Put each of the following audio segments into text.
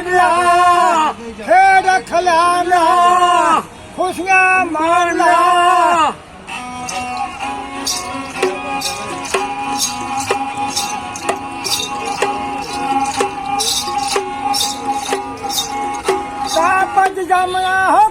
ਖੇਡਣਾ ਖੇਡ ਖਲਾਨਾ ਖੁਸ਼ੀਆਂ ਮਾਣਨਾ ਸਾਪਜ ਜਮਣਾ ਹੋ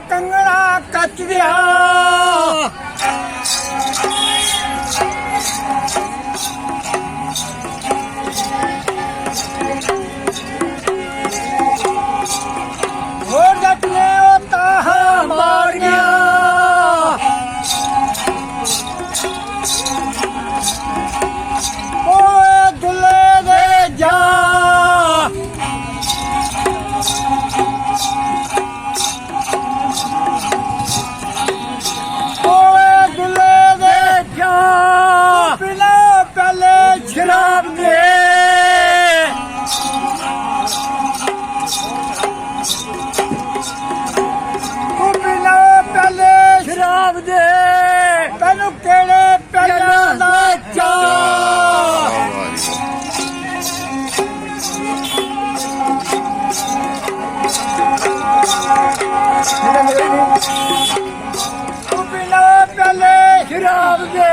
ਪਿਲਾ ਪਹਿਲੇ ਸ਼ਰਾਬ ਦੇ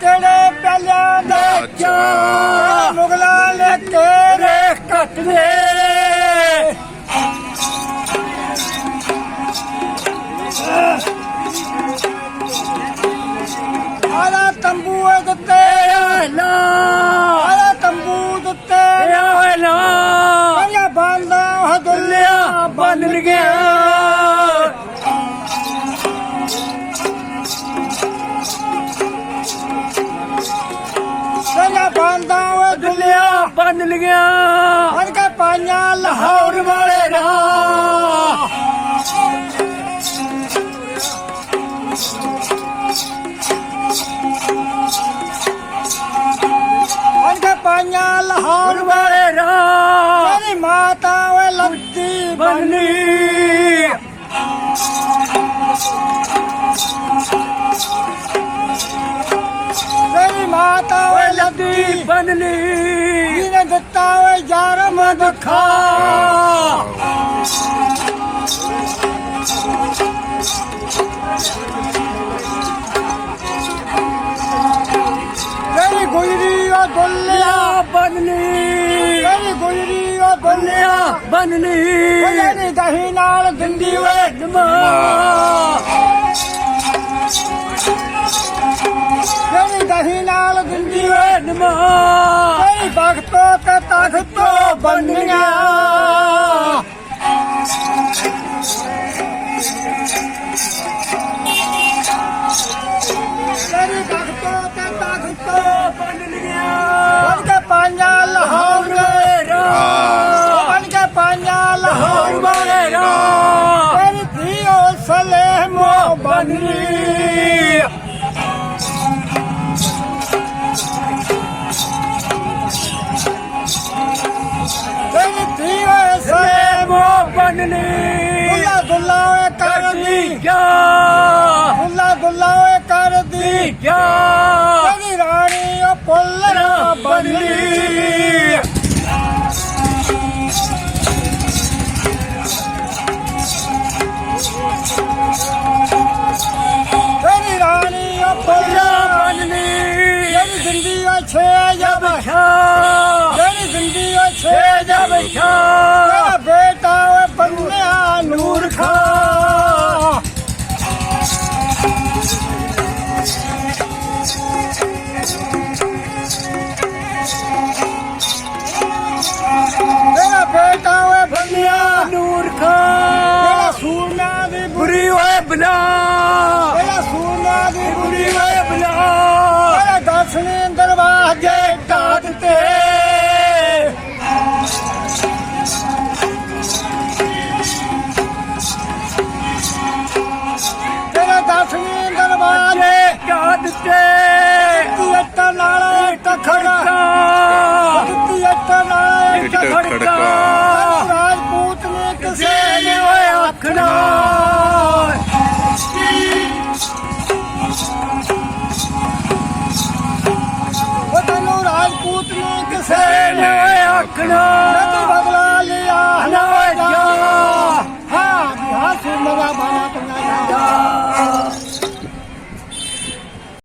ਕਿਹੜੇ ਪਹਿਲਾਂ ਦਾ ਚਾਹ ਮੁਗਲਾਂ ਨੇ ਤੇਰੇ ਕੱਟ ਦੇ। ਆਲਾ ਤੰਬੂ ਦਿੱਤੇ ਨਾ ਆਲਾ। ਤੰਬੂ ਨਾ ਆਇਆ ਬਾਂਦਾ ਹਦੁੱਲਿਆ ਲਿਆ ਬੰਨ ਗਿਆ ਆਇਆ ਬਾਂਦਾ ਓ ਦੁੱਲਿਆ ਲਿਆ ਬੰਨ ਗਿਆ ਹਰ ਕੇ ਪਾਈਆਂ ਲਾਹੌਰ ਹੋਰ ਵਾਲੇ ਨਾ। ਹਰ ਕੇ ਪਾਈਆਂ ਲਾਹੌਰ ਹੋਰ ਵਾਲੇ માતા હોય લગી બનલી. ને દત્તા હોય જારમાં દખા ગઈ ગુજરી ગોલ્યા. બનલી. ગઈ ગુજરી ગોલ્યા. બનલી. દહી નાળ ગંદી હોય ਲਿਆ ਬੰਨਲੀ ਉਹਨੇ ਨੀ ਦਹੀਂ ਨਾਲ ਦਿੰਦੀ ਓਏ ਨਮਾ ਮੇਰੀ ਬਖਤੋ ਤੇ ਤਖਤੋ ਬੰਨੀਆਂ ਕਰਦੀ ਜਾ ਦੁੱਲਾ ਦੁੱਲਾ ਓਏ ਕਰਦੀ। ਜਾ ਮੇਰੀ ਰਾਣੀ ਓ ਪੁੱਲਰਾ ਬੰਨੀ ਬੰਨਲੀ ਮੇਰੀ ਰਾਣੀ ਓ ਪੁੱਲਰਾ ਬੰਨਲੀ ਮੇਰੀ ਜ਼ਿੰਦਗੀ ਓ ਛੇ ਜਬ। ਬਖਾ ਮੇਰੀ ਜ਼ਿੰਦਗੀ ਓ ਛੇ ਏ ਜਾ ਕਾ